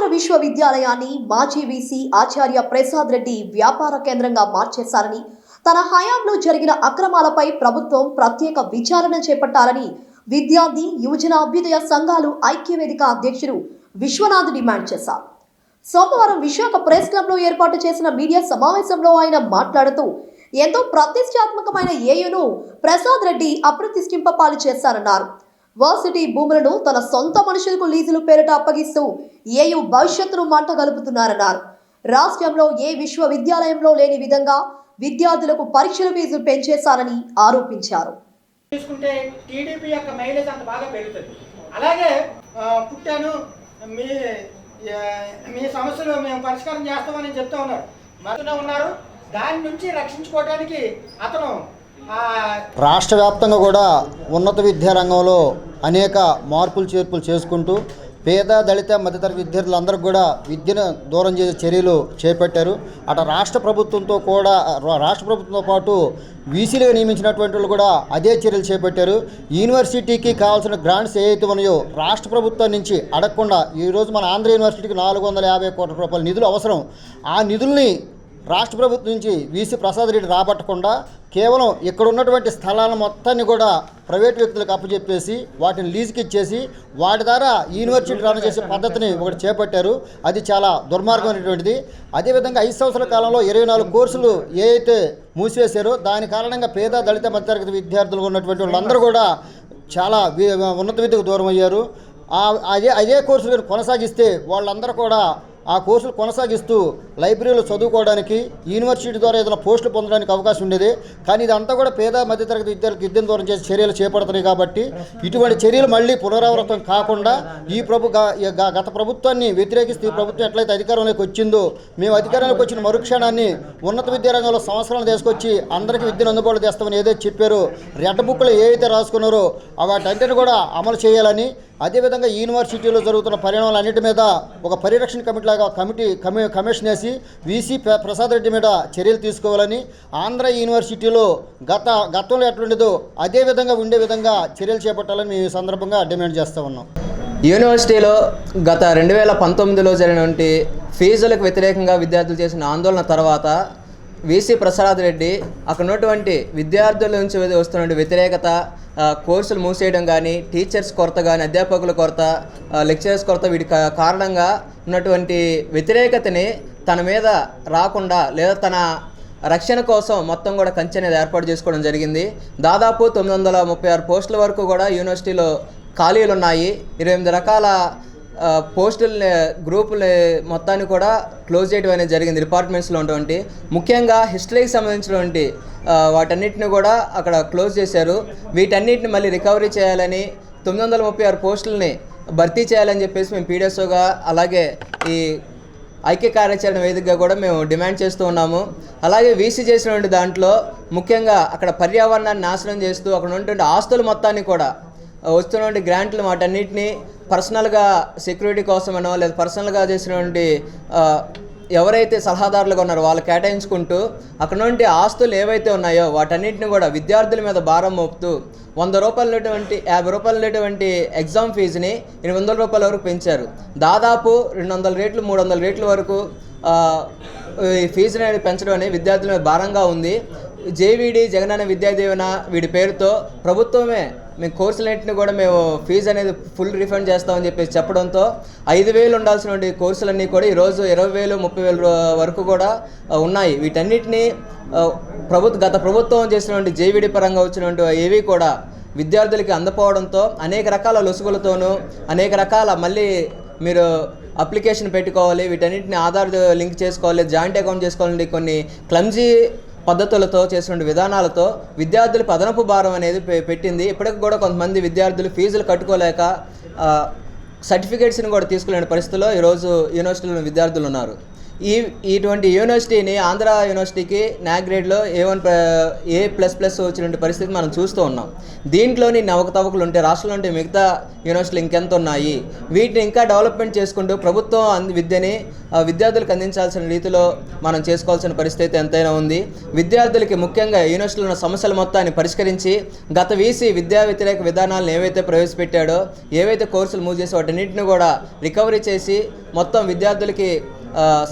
ఆంధ్ర విశ్వవిద్యాలయాన్ని మాజీ వీసీ ఆచార్య ప్రసాద్ రెడ్డి వ్యాపార కేంద్రంగా మార్చేశారని తన హయాంలో జరిగిన అక్రమాలపై ప్రభుత్వం ప్రత్యేక విచారణ చేపట్టాలని విద్యార్థి యువజన అభ్యుదయ సంఘాలు ఐక్యవేదిక అధ్యక్షుడు విశ్వనాథ్ డిమాండ్ చేశారు. సోమవారం విశాఖ ప్రెస్ క్లబ్లో ఏర్పాటు చేసిన మీడియా సమావేశంలో ఆయన మాట్లాడుతూ ఎంతో ప్రతిష్టాత్మకమైన ఏయును ప్రసాద్ రెడ్డి అప్రతిష్ఠింపపాలు చేశారన్నారు. వర్సిటీ భూములను తన సొంత మనుషులకు లీజులు పేరిట అప్పగిస్తూ ఏయు భవిష్యత్తును మంట గలుపుతున్నారన్నారు. రాష్ట్రంలో ఏ విశ్వవిద్యాలయంలో లేని విధంగా విద్యార్థులకు పరీక్షల ఫీజులు పెంచేశారని ఆరోపించారు. తీసుకుంటే టీడీపీ యొక్క మైలేజ్ అంత బాగా పెరుగుతుంది. అలాగే పుట్టాను మీ మీ సమస్యలు మేము పరిష్కారం చేస్తామని చెప్తా ఉన్నారు. మధ్యలో ఉన్నారు. దాని నుంచి రక్షించుకోవడానికి అతను రాష్ట్ర వ్యాప్తంగా కూడా ఉన్నత విద్యా రంగంలో అనేక మార్పులు చేర్పులు చేసుకుంటూ పేద దళిత మధ్యతరగతి విద్యార్థులందరికీ కూడా విద్యను దూరం చేసే చర్యలు చేపట్టారు. అటు రాష్ట్ర ప్రభుత్వంతో కూడా రాష్ట్ర ప్రభుత్వంతో పాటు వీసీలుగా నియమించినటువంటి వాళ్ళు కూడా అదే చర్యలు చేపట్టారు. యూనివర్సిటీకి కావాల్సిన గ్రాంట్స్ ఏవైతే ఉన్నాయో రాష్ట్ర ప్రభుత్వం నుంచి అడగకుండా ఈరోజు మన ఆంధ్ర యూనివర్సిటీకి నాలుగు వందల యాభై కోట్ల రూపాయల నిధులు అవసరం. ఆ నిధుల్ని రాష్ట్ర ప్రభుత్వం నుంచి వీసీ ప్రసాద్ రెడ్డి రాబట్టకుండా కేవలం ఇక్కడ ఉన్నటువంటి స్థలాల మొత్తాన్ని కూడా ప్రైవేట్ వ్యక్తులకు అప్పచెప్పేసి వాటిని లీజుకి ఇచ్చేసి వాటి ద్వారా యూనివర్సిటీ రన్ చేసే పద్ధతిని ఒకటి చేపట్టారు. అది చాలా దుర్మార్గమైనటువంటిది. అదేవిధంగా ఐదు సంవత్సరాల కాలంలో ఇరవై నాలుగు కోర్సులు ఏ అయితే మూసివేశారో దాని కారణంగా పేద దళిత మధ్యతరగతి విద్యార్థులు ఉన్నటువంటి వాళ్ళందరూ కూడా చాలా ఉన్నత విద్యకు దూరం అయ్యారు అదే అదే కోర్సులు కొనసాగిస్తే వాళ్ళందరూ కూడా ఆ కోర్సులు కొనసాగిస్తూ లైబ్రరీలో చదువుకోవడానికి యూనివర్సిటీ ద్వారా ఏదైనా పోస్టులు పొందడానికి అవకాశం ఉండేది. కానీ ఇదంతా కూడా పేద మధ్యతరగతి విద్యార్థులకు విద్యను దూరం చేసే చర్యలు చేపడుతున్నాయి కాబట్టి ఇటువంటి చర్యలు మళ్ళీ పునరావృతం కాకుండా ఈ ప్రభు గత ప్రభుత్వాన్ని వ్యతిరేకిస్తూ ఈ ప్రభుత్వం ఎట్లయితే అధికారంలోకి వచ్చిందో మేము అధికారంలోకి వచ్చిన మరుక్షణాన్ని ఉన్నత విద్యారంగంలో సంవత్సరాలు తీసుకొచ్చి అందరికీ విద్యను అందుబాటులో చేస్తామని ఏదైతే చెప్పారో. రెడ్ బుక్లు ఏవైతే రాసుకున్నారో వాటన్నిటిని కూడా అమలు చేయాలని అదేవిధంగా యూనివర్సిటీలో జరుగుతున్న పరిణామాలన్నిటి మీద ఒక పరిరక్షణ కమిటీ లాగా కమిటీ కమి కమిషన్ వేసి వీసీ ప్రసాద్ రెడ్డి మీద చర్యలు తీసుకోవాలని ఆంధ్ర యూనివర్సిటీలో గత గతంలో ఎట్లుండేదో అదే విధంగా ఉండే విధంగా చర్యలు చేపట్టాలని మేము ఈ సందర్భంగా డిమాండ్ చేస్తూ ఉన్నాం. యూనివర్సిటీలో గత రెండు వేల పంతొమ్మిదిలో జరిగినటువంటి ఫీజులకు వ్యతిరేకంగా విద్యార్థులు చేసిన ఆందోళన తర్వాత వీసీ ప్రసాద్ రెడ్డి అక్కడ ఉన్నటువంటి విద్యార్థుల నుంచి వస్తున్న వ్యతిరేకత కోర్సులు మూసేయడం కానీ టీచర్స్ కొరత కానీ అధ్యాపకుల కొరత లెక్చరర్స్ కొరత వీటి కారణంగా ఉన్నటువంటి వ్యతిరేకతని తన మీద రాకుండా లేదా తన రక్షణ కోసం మొత్తం కూడా కంచె అనేది ఏర్పాటు చేసుకోవడం జరిగింది. దాదాపు తొమ్మిది వందల ముప్పై ఆరు పోస్టుల వరకు కూడా యూనివర్సిటీలో ఖాళీలు ఉన్నాయి. ఇరవై ఎనిమిది రకాల పోస్టల్ గ్రూపుల గ్రూపులు మొత్తాన్ని కూడా క్లోజ్ చేయడం అనేది జరిగింది డిపార్ట్మెంట్స్లో ఉన్నటువంటి. ముఖ్యంగా హిస్టరీకి సంబంధించినటువంటి వాటన్నిటిని కూడా అక్కడ క్లోజ్ చేశారు. వీటన్నిటిని మళ్ళీ రికవరీ చేయాలని తొమ్మిది వందల ముప్పై ఆరు పోస్టులని భర్తీ చేయాలని చెప్పేసి మేము పీడిఎస్ఓగా అలాగే ఈ ఐక్య కార్యాచరణ వేదికగా కూడా మేము డిమాండ్ చేస్తూ ఉన్నాము. అలాగే వీసీ చేసినటువంటి దాంట్లో ముఖ్యంగా అక్కడ పర్యావరణాన్ని నాశనం చేస్తూ అక్కడ ఉన్నటువంటి ఆస్తుల మొత్తాన్ని కూడా వస్తున్నటువంటి గ్రాంట్లు వాటన్నిటిని పర్సనల్గా సెక్యూరిటీ కోసమనో లేదా పర్సనల్గా చేసినటువంటి ఎవరైతే సలహాదారులుగా ఉన్నారో వాళ్ళు కేటాయించుకుంటూ అక్కడ నుండి ఆస్తులు ఏవైతే ఉన్నాయో వాటన్నింటిని కూడా విద్యార్థుల మీద భారం మోపుతూ వంద రూపాయలు యాభై రూపాయలు ఎగ్జామ్ ఫీజుని ఎనిమిది వందల రూపాయల వరకు పెంచారు. దాదాపు రెండు వందల రేట్లు మూడు వందల రేట్ల వరకు ఈ ఫీజుని పెంచడం అనేది విద్యార్థుల మీద భారంగా ఉంది. జేవీడి జగనన్న విద్యా దీవెన వీడి పేరుతో ప్రభుత్వమే మేము కోర్సులన్నింటిని కూడా మేము ఫీజు అనేది ఫుల్ రిఫండ్ చేస్తామని చెప్పేసి చెప్పడంతో ఐదు వేలు ఉండాల్సినటువంటి కోర్సులన్నీ కూడా ఈరోజు ఇరవై వేలు ముప్పై వేలు వరకు కూడా ఉన్నాయి. వీటన్నిటిని ప్రభుత్వ గత ప్రభుత్వం చేసినటువంటి జేవీడి పరంగా వచ్చినటువంటి ఏవి కూడా విద్యార్థులకి అందపోవడంతో అనేక రకాల లొసుగులతోనూ అనేక రకాల మళ్ళీ మీరు అప్లికేషన్ పెట్టుకోవాలి వీటన్నిటిని ఆధార్ లింక్ చేసుకోవాలి జాయింట్ అకౌంట్ చేసుకోవాలండి కొన్ని క్లమ్జీ పద్ధతులతో చేసిన విధానాలతో విద్యార్థులు అదనపు భారం అనేది పె- పెట్టింది. ఇప్పటికి కూడా కొంతమంది విద్యార్థులు ఫీజులు కట్టుకోలేక సర్టిఫికేట్స్ని కూడా తీసుకోలేని పరిస్థితిలో ఈరోజు యూనివర్సిటీలో విద్యార్థులు ఉన్నారు. ఈ ఇటువంటి యూనివర్సిటీని ఆంధ్ర యూనివర్సిటీకి NAAC గ్రేడ్లో A one A plus plus వచ్చినటువంటి పరిస్థితి మనం చూస్తూ ఉన్నాం. దీంట్లోని నవకతవకలు ఉంటే రాష్ట్రంలో ఉంటే మిగతా యూనివర్సిటీలు ఇంకెంత ఉన్నాయి? వీటిని ఇంకా డెవలప్మెంట్ చేసుకుంటూ ప్రభుత్వం అంది విద్యని విద్యార్థులకు అందించాల్సిన రీతిలో మనం చేసుకోవాల్సిన పరిస్థితి ఎంతైనా ఉంది. విద్యార్థులకి ముఖ్యంగా యూనివర్సిటీలో ఉన్న సమస్యల మొత్తాన్ని పరిష్కరించి గత వీసీ విద్యా వ్యతిరేక విధానాలను ఏవైతే ప్రవేశపెట్టాడో ఏవైతే కోర్సులు మూవ్ చేసి వాటి కూడా రికవరీ చేసి మొత్తం విద్యార్థులకి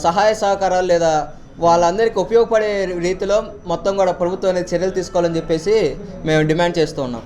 సహాయ సహకారాలు లేదా వాళ్ళందరికీ ఉపయోగపడే రీతిలో మొత్తం కూడా ప్రభుత్వం అనేది చర్యలు తీసుకోవాలని చెప్పేసి మేము డిమాండ్ చేస్తూ ఉన్నాం.